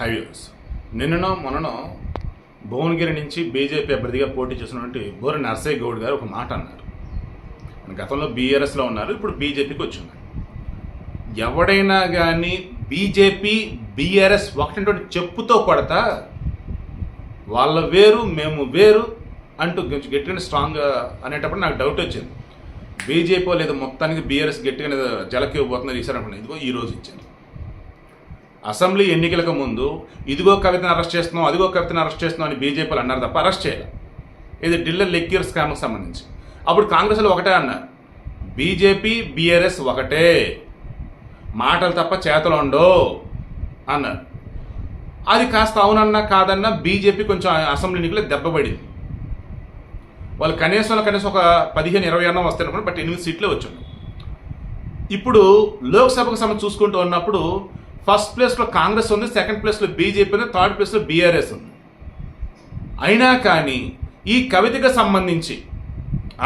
హైవ్యూస్ నిన్ననో మొన్ననో భువనగిరి నుంచి బీజేపీ అభ్యర్థిగా పోటీ చేసినటువంటి బోర నర్సయ్య గౌడ్ గారు ఒక మాట అన్నారు. గతంలో బీఆర్ఎస్లో ఉన్నారు ఇప్పుడు బీజేపీకి వచ్చి ఎవడైనా కానీ బీజేపీ బీఆర్ఎస్ ఒకటి చెప్పుతో కొడతా వాళ్ళ వేరు మేము వేరు అంటూ కొంచెం గట్టిగా స్ట్రాంగ్ అనేటప్పుడు నాకు డౌట్ వచ్చింది. బీజేపీ లేదా మొత్తానికి బీఆర్ఎస్ గట్టిగా జలకి పోతుంది ఈసారి అనుకున్నాను. ఇదిగో ఈ రోజు ఇచ్చాను అసెంబ్లీ ఎన్నికలకు ముందు ఇదిగో కవితను అరెస్ట్ చేస్తున్నాం అదిగో కవితను అరెస్ట్ చేస్తున్నాం అని బీజేపీలు అన్నారు తప్ప అరెస్ట్ చేయాలి. ఇది డిల్లర్ లెక్కీర్ స్కామ్కి సంబంధించి. అప్పుడు కాంగ్రెస్లో ఒకటే అన్నారు బీజేపీ బీఆర్ఎస్ ఒకటే. మాటలు తప్ప చేతలు ఉండో అన్నారు అది కాస్త అవునన్నా కాదన్నా బీజేపీ కొంచెం అసెంబ్లీ ఎన్నికలు దెబ్బపడింది వాళ్ళు కనీసం కనీసం ఒక పదిహేను ఇరవై అన్న వస్తాయి బట్ ఎనిమిది సీట్లే వచ్చాయి ఇప్పుడు లోక్సభకు సంబంధించి చూసుకుంటూ ఉన్నప్పుడు ఫస్ట్ ప్లేస్లో కాంగ్రెస్ ఉంది సెకండ్ ప్లేస్లో బీజేపీ ఉంది థర్డ్ ప్లేస్లో బీఆర్ఎస్ ఉంది. అయినా కానీ ఈ కవితకు సంబంధించి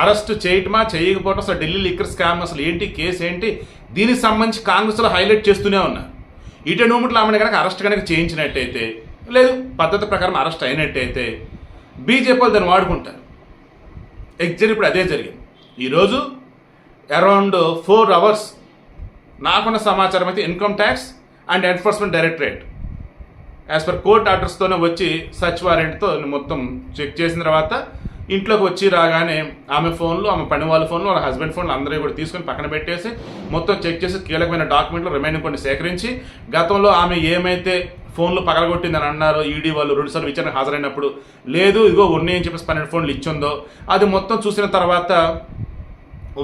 అరెస్ట్ చేయటమా చేయకపోవటం అసలు ఢిల్లీ లిక్కర్ స్కామ్ అసలు ఏంటి కేసు ఏంటి దీనికి సంబంధించి కాంగ్రెస్లో హైలైట్ చేస్తూనే ఉన్నారు. ఇటు నూముట్లు ఆమెను కనుక అరెస్ట్ కనుక చేయించినట్టయితే లేదు పద్ధతి ప్రకారం అరెస్ట్ అయినట్టయితే బీజేపీ వాళ్ళు దాన్ని వాడుకుంటారు. ఎగ్జాక్ట్ ఇప్పుడు అదే జరిగింది. ఈరోజు అరౌండ్ ఫోర్ అవర్స్ నాకున్న సమాచారం అయితే income tax and enforcement directorate. As per court ఆర్డర్స్తోనే వచ్చి సర్చ్ వారెంట్తో మొత్తం చెక్ చేసిన తర్వాత ఇంట్లోకి వచ్చి రాగానే ఆమె ఫోన్లు ఆమె పని వాళ్ళ ఫోన్లు వాళ్ళ హస్బెండ్ ఫోన్లు అందరూ కూడా తీసుకొని పక్కన పెట్టేసి మొత్తం చెక్ చేసి కీలకమైన డాక్యుమెంట్లు రిమైనింగ్ కొన్ని సేకరించి గతంలో ఆమె ఏమైతే ఫోన్లు పగలగొట్టిందని అన్నారు ఈడీ వాళ్ళు రెండుసార్లు విచారణ హాజరైనప్పుడు లేదు ఇదిగో ఉన్నాయని అని చెప్పేసి పన్నెండు ఫోన్లు ఇచ్చిందో అది మొత్తం చూసిన తర్వాత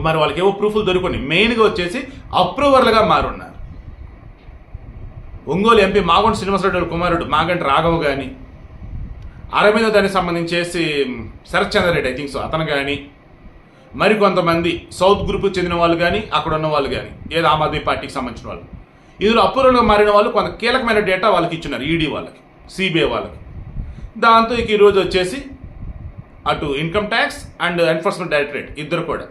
మరి వాళ్ళకి ఏవో ప్రూఫ్లు దొరుకుని మెయిన్గా వచ్చేసి అప్రూవర్లుగా మారున్నారు. ఒంగోలు ఎంపీ మాగంటి శ్రీనివాసరెడ్డి కుమారుడు మాగంటి రాఘవ్ కానీ అరవింద దానికి సంబంధించేసి Sarath Chandrareddy I think so అతను కానీ మరికొంతమంది సౌత్ గ్రూప్కి చెందిన వాళ్ళు కానీ అక్కడ ఉన్న వాళ్ళు కానీ ఏదో ఆమ్ ఆద్మీ పార్టీకి సంబంధించిన వాళ్ళు. ఇందులో అపూర్వంగా మారిన వాళ్ళు కొంత కీలకమైన డేటా వాళ్ళకి ఇచ్చినారు ఈడీ వాళ్ళకి సిబిఐ వాళ్ళకి. దాంతో ఇక ఈరోజు వచ్చేసి అటు income tax and enforcement directorate ఇద్దరు కూడా.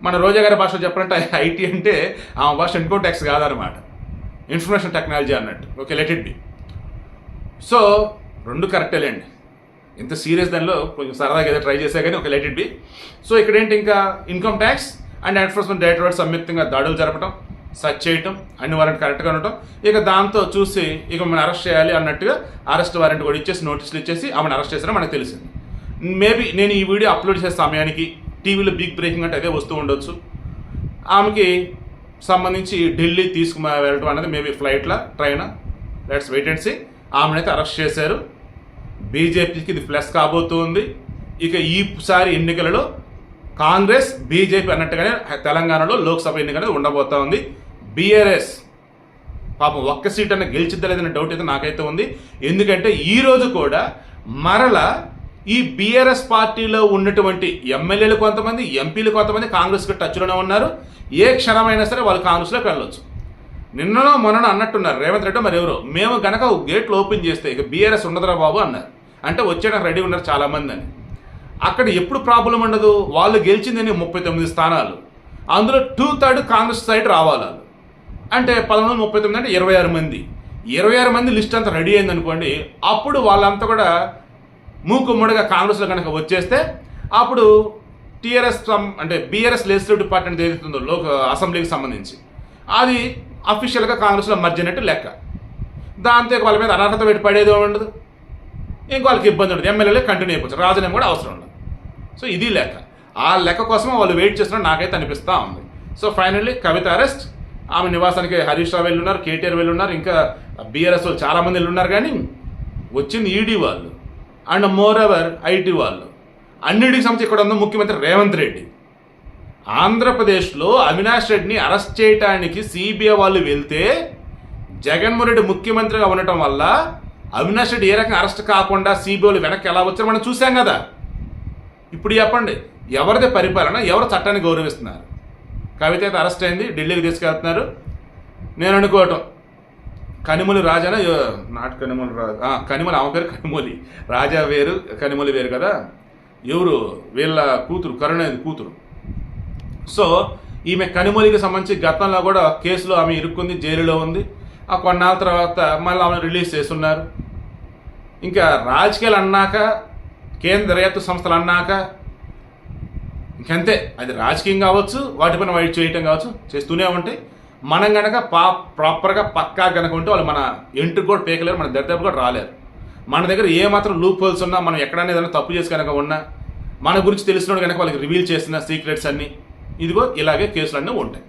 మన రోజా గారి భాషలో చెప్పాలంటే ఐటీ అంటే ఆ భాష ఇన్కమ్ ట్యాక్స్ కాదనమాట ఇన్ఫర్మేషన్ టెక్నాలజీ అన్నట్టు. Okay let it be so రెండు కరెక్టేలేండి ఇంత సీరియస్ దానిలో కొంచెం సరదాగా ఏదో ట్రై చేశా కానీ ఒక లెట్ ఇట్ బి సో ఇక్కడ ఏంటి ఇంకా? Income tax and enforcement directorate సంయుక్తంగా దాడులు జరపడం సర్చ్ చేయటం అన్ని వారెంట్ కరెక్ట్గా ఉండటం. ఇక దాంతో చూసి ఇక మనం అరెస్ట్ చేయాలి అన్నట్టుగా అరెస్ట్ వారెంట్ కూడా ఇచ్చేసి నోటీసులు ఇచ్చేసి ఆమెను అరెస్ట్ చేసినా మనకు తెలిసింది. మేబీ నేను ఈ వీడియో అప్లోడ్ చేసే సమయానికి టీవీలో బిగ్ బ్రేకింగ్ అంటే అదే వస్తూ ఉండొచ్చు. ఆమెకి సంబంధించి ఢిల్లీ తీసుకు వెళ్ళటం అనేది మేబీ ఫ్లైట్లా ట్రైనా లెట్స్ వెయిట్ అండ్ సీ ఆమెనైతే అరెస్ట్ చేశారు. బీజేపీకి ఇది ప్లస్ కాబోతుంది. ఇక ఈసారి ఎన్నికలలో కాంగ్రెస్ బీజేపీ అన్నట్టుగానే తెలంగాణలో లోక్సభ ఎన్నికలు ఉండబోతా ఉంది బీఆర్ఎస్ పాపం ఒక్క సీట్ అన్న గెలిచిద్దలేదనే డౌట్ అయితే నాకైతే ఉంది. ఎందుకంటే ఈరోజు కూడా మరలా ఈ బీఆర్ఎస్ పార్టీలో ఉన్నటువంటి ఎమ్మెల్యేలు కొంతమంది ఎంపీలు కొంతమంది కాంగ్రెస్కి టచ్లోనే ఉన్నారు. ఏ క్షణమైనా సరే వాళ్ళు కాంగ్రెస్లోకి వెళ్ళొచ్చు నిన్ననో మొన్న అన్నట్టున్నారు. రేవంత్ రెడ్డి మరి ఎవరు? మేము గనక గేట్లు ఓపెన్ చేస్తే ఇక బీఆర్ఎస్ ఉండదురా బాబు అన్నారు. అంటే వచ్చేయడానికి రెడీ ఉన్నారు చాలామంది అని. అక్కడ ఎప్పుడు ప్రాబ్లం ఉండదు? వాళ్ళు గెలిచిందని ముప్పై తొమ్మిది స్థానాలు. అందులో టూ థర్డ్ కాంగ్రెస్ సైడ్ రావాలి అంటే పదమూడు ముప్పై తొమ్మిది అంటే ఇరవై ఆరు మంది. ఇరవై ఆరు మంది లిస్ట్ అంతా రెడీ అయింది అనుకోండి అప్పుడు వాళ్ళంతా కూడా మూకుమ్మడిగా కాంగ్రెస్లో కనుక వచ్చేస్తే అప్పుడు టీఆర్ఎస్ అంటే బీఆర్ఎస్ లెజిస్లేటివ్ డిపార్ట్మెంట్ ఏదైతుందో లోక అసెంబ్లీకి సంబంధించి. అది అఫీషియల్గా కాంగ్రెస్లో మర్జినట్టు లెక్క. దాంతో వాళ్ళ మీద అనర్హత పెట్టి పడేది ఉండదు? ఇంకో వాళ్ళకి ఇబ్బంది ఉండదు. ఎమ్మెల్యేలే కంటిన్యూ అయిపోవచ్చు. రాజీనామా కూడా అవసరం ఉండదు. సో ఇది లెక్క. ఆ లెక్క కోసం వాళ్ళు వెయిట్ చేస్తున్నారు నాకైతే అనిపిస్తూ ఉంది. So finally Kavitha arrest. ఆమె నివాసానికి హరీష్ రావు వెళ్ళున్నారు కేటీఆర్ వెళ్ళున్నారు ఇంకా బీఆర్ఎస్ వాళ్ళు చాలామంది వెళ్ళున్నారు కానీ వచ్చింది ఈడీ వాళ్ళు. అండ్ మోర్ ఎవర్ ఐటీ వాళ్ళు. అన్నిటికి సంబంధించి ఇక్కడ ఉన్న ముఖ్యమంత్రి రేవంత్ రెడ్డి. ఆంధ్రప్రదేశ్లో అవినాష్ రెడ్డిని అరెస్ట్ చేయడానికి సిబిఐ వాళ్ళు వెళ్తే జగన్మోహన్ రెడ్డి ముఖ్యమంత్రిగా ఉండటం వల్ల అవినాష్ రెడ్డి ఏ రకంగా అరెస్ట్ కాకుండా సిబిఐలు వెనక్కి ఎలా వచ్చారో మనం చూసాం కదా. ఇప్పుడు చెప్పండి ఎవరిది పరిపాలన ఎవరు చట్టాన్ని గౌరవిస్తున్నారు? కవిత అయితే అరెస్ట్ అయింది ఢిల్లీకి తీసుకెళ్తున్నారు. నేను అనుకోవటం కనిమూలి రాజాన? నాట్ కనిమూలి రాజా. కనిమూలి ఆమె పేరు కనిమూలి. రాజా వేరు కనిమూలి వేరు కదా? ఎవరు? వీళ్ళ కూతురు కరుణానిధి కూతురు. సో ఈమె కనిమూలికి సంబంధించి గతంలో కూడా కేసులో ఆమె ఇరుక్కుంది జైలులో ఉంది. ఆ కొన్నాళ్ళ తర్వాత మళ్ళీ ఆమెను రిలీజ్ చేస్తున్నారు. ఇంకా రాజకీయాలు అన్నాక కేంద్ర దర్యాప్తు సంస్థలు అన్నాక ఇంకంతే. అది రాజకీయం కావచ్చు వాటిపైన వైట్ చేయటం కావచ్చు చేస్తూనే ఉంటాయి మనం కనుక పా ప్రాపర్గా పక్కా కనుక ఉంటే వాళ్ళు మన ఎంట్రీ కూడా పేకలేరు మన దరిదాపు కూడా రాలేరు మన దగ్గర ఏ మాత్రం లూప్ హోల్స్ ఉన్నా మనం ఎక్కడైనా ఏదైనా తప్పు చేసి కనుక ఉన్నా మన గురించి తెలిసినోడు కనుక వాళ్ళకి రివీల్ చేసిన సీక్రెట్స్ అన్నీ ఇదిగో ఇలాగే కేసులన్నీ ఉంటాయి.